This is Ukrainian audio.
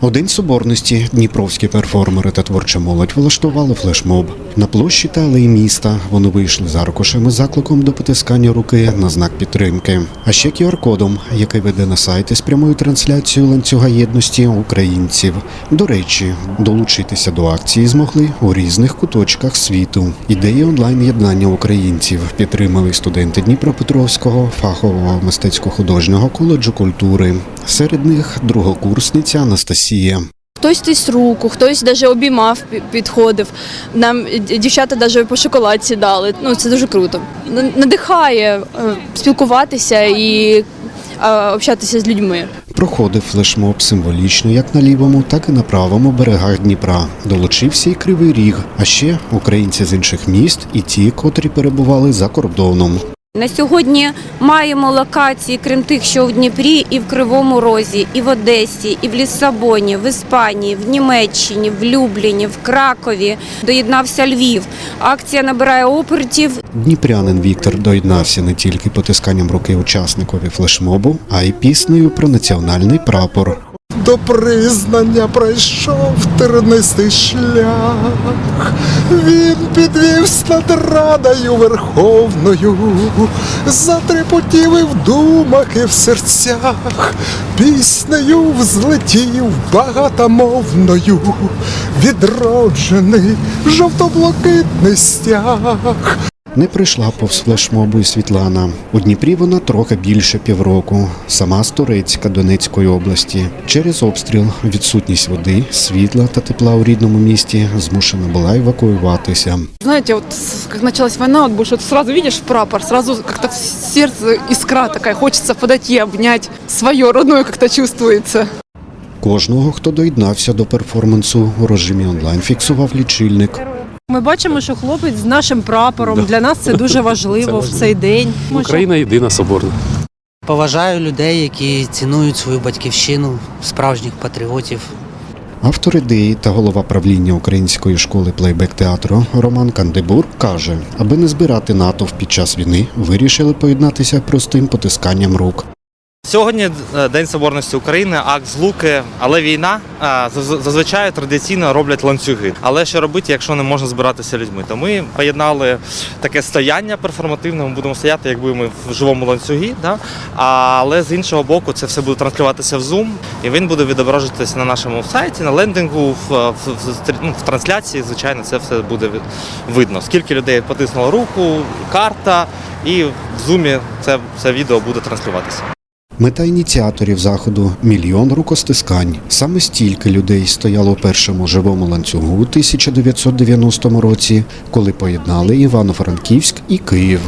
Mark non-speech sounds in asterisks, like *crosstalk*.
У соборності дніпровські перформери та творча молодь влаштували флешмоб. На площі та алеї міста вони вийшли з аркушем із закликом до потискання руки на знак підтримки. А ще QR-кодом, який веде на сайт із прямою трансляцією ланцюга єдності українців. До речі, долучитися до акції змогли у різних куточках світу. Ідеї онлайн-єднання українців підтримали студенти Дніпропетровського фахового мистецько-художнього коледжу культури. Серед них другокурсниця Анастасія. Хтось тис руку, хтось навіть обіймав, підходив. Нам дівчата навіть по шоколадці дали. Ну це дуже круто. Надихає е, спілкуватися і общатися з людьми. Проходив флешмоб символічно як на лівому, так і на правому берегах Дніпра. Долучився і Кривий Ріг, а ще українці з інших міст і ті, котрі перебували за кордоном. На сьогодні маємо локації, крім тих, що в Дніпрі, і в Кривому Розі, і в Одесі, і в Ліссабоні, в Іспанії, в Німеччині, в Любліні, в Кракові. Доєднався Львів. Акція набирає обертів. Дніпрянин Віктор доєднався не тільки потисканням руки учасникові флешмобу, а й піснею про національний прапор. До признання пройшов тернистий шлях, він підвівсь над радою верховною, затрепотів і в думах, і в серцях, піснею взлетів багатомовною, відроджений жовто-блакитний стяг. Не прийшла повз флешмобу і Світлана. У Дніпрі вона трохи більше півроку. Сама з Турецька Донецької області. Через обстріл, відсутність води, світла та тепла у рідному місті змушена була евакуюватися. Знаете, вот с- как началась война, вот больше сразу видишь прапор, сразу как-то в сердце искра такая, хочется подойти, обнять. Свое, родное как-то чувствуется. Кожного, хто доєднався до перформансу у режимі онлайн, фіксував лічильник. Ми бачимо, що хлопець з нашим прапором. Для нас це дуже *laughs* важливо в цей день. Україна єдина соборна. Поважаю людей, які цінують свою батьківщину, справжніх патріотів. Автор ідеї та голова правління української школи плейбек театру Роман Кандебур каже, аби не збирати натовп під час війни, вирішили поєднатися простим потисканням рук. Сьогодні е, День Соборності України, акт злуки, але війна е, зазвичай традиційно роблять ланцюги. Але що робити, якщо не можна збиратися людьми? То ми поєднали таке стояння перформативне. Ми будемо стояти, якби ми в живому ланцюгі. Да? Але з іншого боку, це все буде транслюватися в Zoom, і він буде відображуватися на нашому сайті, на лендингу, в, в, в, стрі- ну, в трансляції. Звичайно, це все буде видно. Скільки людей потиснуло руку, карта, і в Zoom це, це відео буде транслюватися. Мета ініціаторів заходу мільйон рукостискань. Саме стільки людей стояло у першому живому ланцюгу у 1990 році, коли поєднали Івано-Франківськ і Київ.